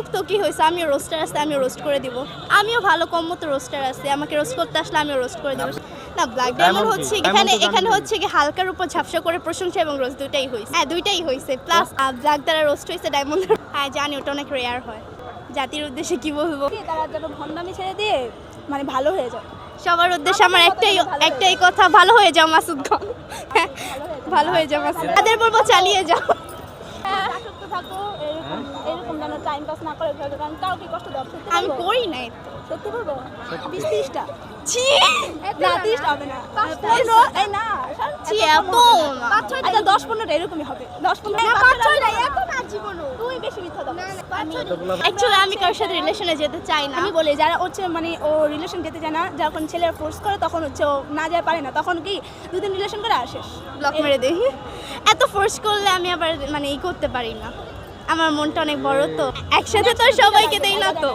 করুক তো কি হয়েছে আমিও রোস্টার আছে আমিও রোস্ট করে দিব। আমিও ভালো কম মতো রোস্টার আছে আমাকে রোস্ট করতে আসলে আমিও রোস্ট করে দেবো। না ব্ল্যাক ডায়মন্ড হচ্ছে এখানে এখানে হচ্ছে কি হালকার উপর ঝাপসা করে প্রশংসা এবং রোস্ট দুইটাই হয়েছে। হ্যাঁ দুইটাই হয়েছে। প্লাস ব্ল্যাক দ্বারা রোস্ট হয়েছে ডায়মন্ড হ্যাঁ জানি ওটা অনেক রেয়ার হয়। জাতির উদ্দেশ্যে কি বলব? তারা যেন ভণ্ডামি ছেড়ে দিয়ে মানে ভালো হয়ে যায়। সবার উদ্দেশ্যে আমার একটাই একটাই কথা ভালো হয়ে যাও মাসুদ খান। ভালো হয়ে যাও মাসুদ তাদের বলব চালিয়ে যাও। থাকো এরকম এরকম যেন টাইম পাস না করে কারণ কাউকে কষ্ট দাও সত্যি আমি করি নাই। সত্যি বলব? বিশ ত্রিশটা ছি! না ত্রিশটা হবে না। পনেরো এই না ছি, এত আচ্ছা দশ পনেরোটা এরকমই হবে। দশ পনেরো তুমি বেশি মিথ্যা দাও অ্যাকচুয়ালি আমি কারোর সাথে রিলেশনে যেতে চাই না। আমি বলি যারা হচ্ছে মানে ও রিলেশন যেতে চায় না যখন ছেলেরা ফোর্স করে তখন হচ্ছে ও না যায় পারে না। তখন কি দুদিন রিলেশন করে আসে ব্লক মেরে দেই। এত ফোর্স করলে আমি আবার মানে ই করতে পারি না। আমার মনটা অনেক বড় তো। একসাথে তো সবাইকে দেই না তো।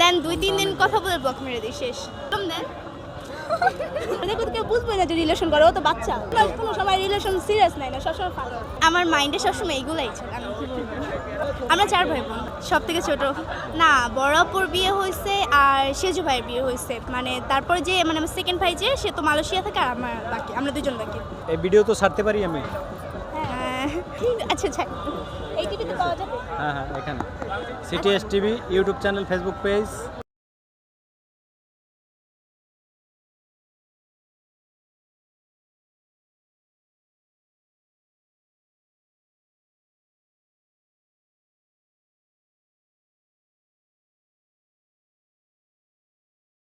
দেন দুই তিন দিন কথা বলে ব্লক মেরে দিই শেষ। একদম দেন। দেখো তো বুঝবে না যে রিলেশন করে ও তো বাচ্চা। কোনো সময় রিলেশন সিরিয়াস নাই না সবসময় আমার মাইন্ডে সবসময় এইগুলাই ছিল আমি কি বলব? আমরা চার ভাই বোন সব থেকে ছোট। না বড় আপুর বিয়ে হয়েছে আর সেজু ভাইয়ের বিয়ে হয়েছে। মানে তারপর যে মানে আমার সেকেন্ড ভাই যে সে তো মালয়েশিয়া থাকে আর আমার বাকি আমরা দুজন বাকি। এই ভিডিও তো ছাড়তে পারি আমি? হ্যাঁ, আচ্ছা আচ্ছা এই টিভিতে পাওয়া যাবে? হ্যাঁ হ্যাঁ এখানে। CTS TV YouTube channel Facebook page